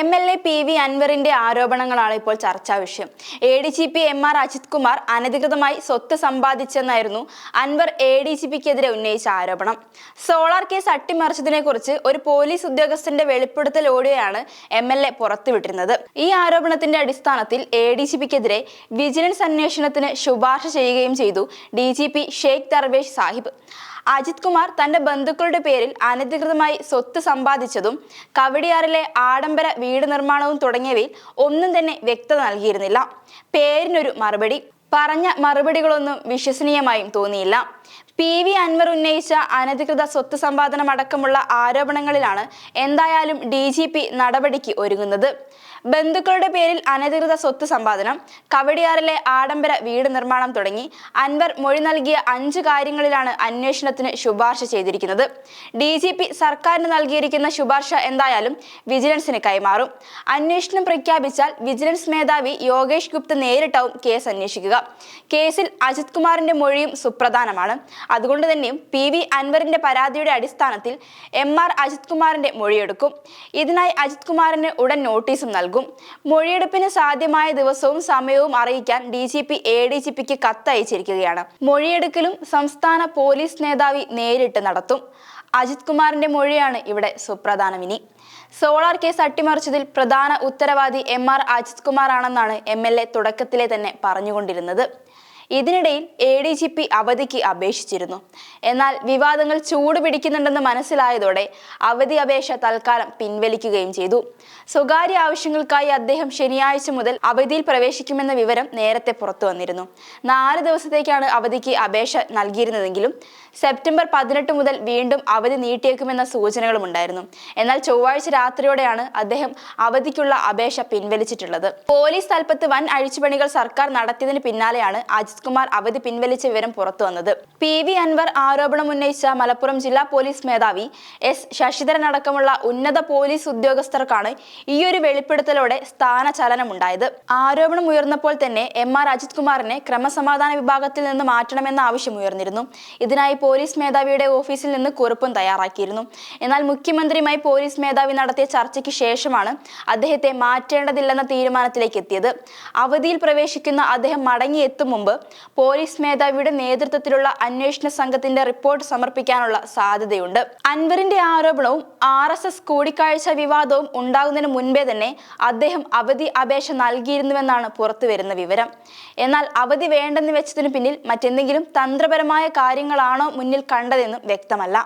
M L A P V അൻവറിന്റെ ആരോപണങ്ങളാണ് ഇപ്പോൾ ചർച്ചാ വിഷയം. A D G P M R Ajith Kumar അനധികൃതമായി സ്വത്ത് സമ്പാദിച്ചെന്നായിരുന്നു അൻവർ എ ഡി ജി പിക്കെതിരെ ഉന്നയിച്ച ആരോപണം. സോളാർ കേസ് അട്ടിമറിച്ചതിനെ കുറിച്ച് ഒരു പോലീസ് ഉദ്യോഗസ്ഥന്റെ വെളിപ്പെടുത്തൽ ഓടിയാണ് എം എൽ എ പുറത്തുവിട്ടിരുന്നത്. ഈ ആരോപണത്തിന്റെ അടിസ്ഥാനത്തിൽ എ ഡി ജി പിക്കെതിരെ വിജിലൻസ് അന്വേഷണത്തിന് ശുപാർശ ചെയ്യുകയും ചെയ്തു D G P Sheikh Darvesh Sahib. Ajith Kumar തന്റെ ബന്ധുക്കളുടെ പേരിൽ അനധികൃതമായി സ്വത്ത് സമ്പാദിച്ചതും കവടിയാറിലെ ആഡംബര വീട് നിർമ്മാണവും തുടങ്ങിയവയിൽ ഒന്നും തന്നെ വ്യക്തത നൽകിയിരുന്നില്ല. പേരിനൊരു മറുപടി. പറഞ്ഞ മറുപടികളൊന്നും വിശ്വസനീയമായും തോന്നിയില്ല. പി വി അൻവർ ഉന്നയിച്ച അനധികൃത സ്വത്ത് സമ്പാദനം അടക്കമുള്ള ആരോപണങ്ങളിലാണ് എന്തായാലും ഡി ജി പി നടപടിക്ക് ഒരുങ്ങുന്നത്. ബന്ധുക്കളുടെ പേരിൽ അനധികൃത സ്വത്ത് സമ്പാദനം കവടിയാറിലെ ആഡംബര വീട് നിർമ്മാണം തുടങ്ങി അൻവർ മൊഴി നൽകിയ അഞ്ച് കാര്യങ്ങളിലാണ് അന്വേഷണത്തിന് ശുപാർശ ചെയ്തിരിക്കുന്നത്. ഡി ജി പി സർക്കാരിന് നൽകിയിരിക്കുന്ന ശുപാർശ എന്തായാലും വിജിലൻസിന് കൈമാറും. അന്വേഷണം പ്രഖ്യാപിച്ചാൽ വിജിലൻസ് മേധാവി യോഗേഷ് ഗുപ്ത നേരിട്ടാവും കേസ് അന്വേഷിക്കുക. കേസിൽ അജിത് കുമാറിന്റെ മൊഴിയും സുപ്രധാനമാണ്. അതുകൊണ്ട് തന്നെയും പി വി അൻവറിന്റെ പരാതിയുടെ അടിസ്ഥാനത്തിൽ എം ആർ അജിത് കുമാറിന്റെ മൊഴിയെടുക്കും. ഇതിനായി അജിത് കുമാറിന് ഉടൻ നോട്ടീസും നൽകും. മൊഴിയെടുപ്പിന് സാധ്യമായ ദിവസവും സമയവും അറിയിക്കാൻ D G P A D G പിക്ക് കത്തയച്ചിരിക്കുകയാണ്. മൊഴിയെടുക്കലും സംസ്ഥാന പോലീസ് നേതാവി നേരിട്ട് നടത്തും. അജിത് കുമാറിന്റെ മൊഴിയാണ് ഇവിടെ സുപ്രധാനമിനി സോളാർ കേസ് അട്ടിമറിച്ചതിൽ പ്രധാന ഉത്തരവാദി എം ആർ അജിത് കുമാർ ആണെന്നാണ് എം എൽ എ തുടക്കത്തിലെ തന്നെ പറഞ്ഞുകൊണ്ടിരുന്നത്. ഇതിനിടയിൽ എ ഡി ജി പി അവധിക്ക് അപേക്ഷിച്ചിരുന്നു. എന്നാൽ വിവാദങ്ങൾ ചൂട് പിടിക്കുന്നുണ്ടെന്ന് മനസ്സിലായതോടെ അവധി അപേക്ഷ തൽക്കാലം പിൻവലിക്കുകയും ചെയ്തു. സ്വകാര്യ ആവശ്യങ്ങൾക്കായി അദ്ദേഹം ശനിയാഴ്ച മുതൽ അവധിയിൽ പ്രവേശിക്കുമെന്ന വിവരം നേരത്തെ പുറത്തു വന്നിരുന്നു. നാല് ദിവസത്തേക്കാണ് അവധിക്ക് അപേക്ഷ നൽകിയിരുന്നതെങ്കിലും സെപ്റ്റംബർ പതിനെട്ട് മുതൽ വീണ്ടും അവധി നീട്ടിയേക്കുമെന്ന സൂചനകളും ഉണ്ടായിരുന്നു. എന്നാൽ ചൊവ്വാഴ്ച രാത്രിയോടെയാണ് അദ്ദേഹം അവധിക്കുള്ള അപേക്ഷ പിൻവലിച്ചിട്ടുള്ളത്. പോലീസ് തൽപ്പത്ത് വൻ അഴിച്ചുപണികൾ സർക്കാർ നടത്തിയതിന് പിന്നാലെയാണ് അജിത് കുമാർ അവധി പിൻവലിച്ച വിവരം പുറത്തു വന്നത്. പി വി അൻവർ ആരോപണം ഉന്നയിച്ച മലപ്പുറം ജില്ലാ പോലീസ് മേധാവി എസ് ശശിധരൻ അടക്കമുള്ള ഉന്നത പോലീസ് ഉദ്യോഗസ്ഥർക്കാണ് ഈയൊരു വെളിപ്പെടുത്തലോടെ സ്ഥാനചലനമുണ്ടായത് ആരോപണം ഉയർന്നപ്പോൾ തന്നെ എം ആർ അജിത് കുമാറിനെ ക്രമസമാധാന വിഭാഗത്തിൽ നിന്ന് മാറ്റണമെന്ന ആവശ്യം ഉയർന്നിരുന്നു. ഇതിനായി പോലീസ് മേധാവിയുടെ ഓഫീസിൽ നിന്ന് കുറിപ്പും തയ്യാറാക്കിയിരുന്നു. എന്നാൽ മുഖ്യമന്ത്രിയുമായി പോലീസ് മേധാവി നടത്തിയ ചർച്ചയ്ക്ക് ശേഷമാണ് അദ്ദേഹത്തെ മാറ്റേണ്ടതില്ലെന്ന തീരുമാനത്തിലേക്ക് എത്തിയത്. അവധിയിൽ പ്രവേശിക്കുന്ന അദ്ദേഹം മടങ്ങിയെത്തും മുമ്പ് പോലീസ് മേധാവിയുടെ നേതൃത്വത്തിലുള്ള അന്വേഷണ സംഘത്തിന്റെ റിപ്പോർട്ട് സമർപ്പിക്കാനുള്ള സാധ്യതയുണ്ട്. അൻവറിന്റെ ആരോപണവും ആർ എസ് എസ് കൂടിക്കാഴ്ച വിവാദവും ഉണ്ടാകുന്നതിന് മുൻപേ തന്നെ അദ്ദേഹം അവധി അപേക്ഷ നൽകിയിരുന്നുവെന്നാണ് പുറത്തുവരുന്ന വിവരം. എന്നാൽ അവധി വേണ്ടെന്ന് വെച്ചതിനു പിന്നിൽ മറ്റെന്തെങ്കിലും തന്ത്രപരമായ കാര്യങ്ങളാണോ മുന്നിൽ കണ്ടതെന്നും വ്യക്തമല്ല.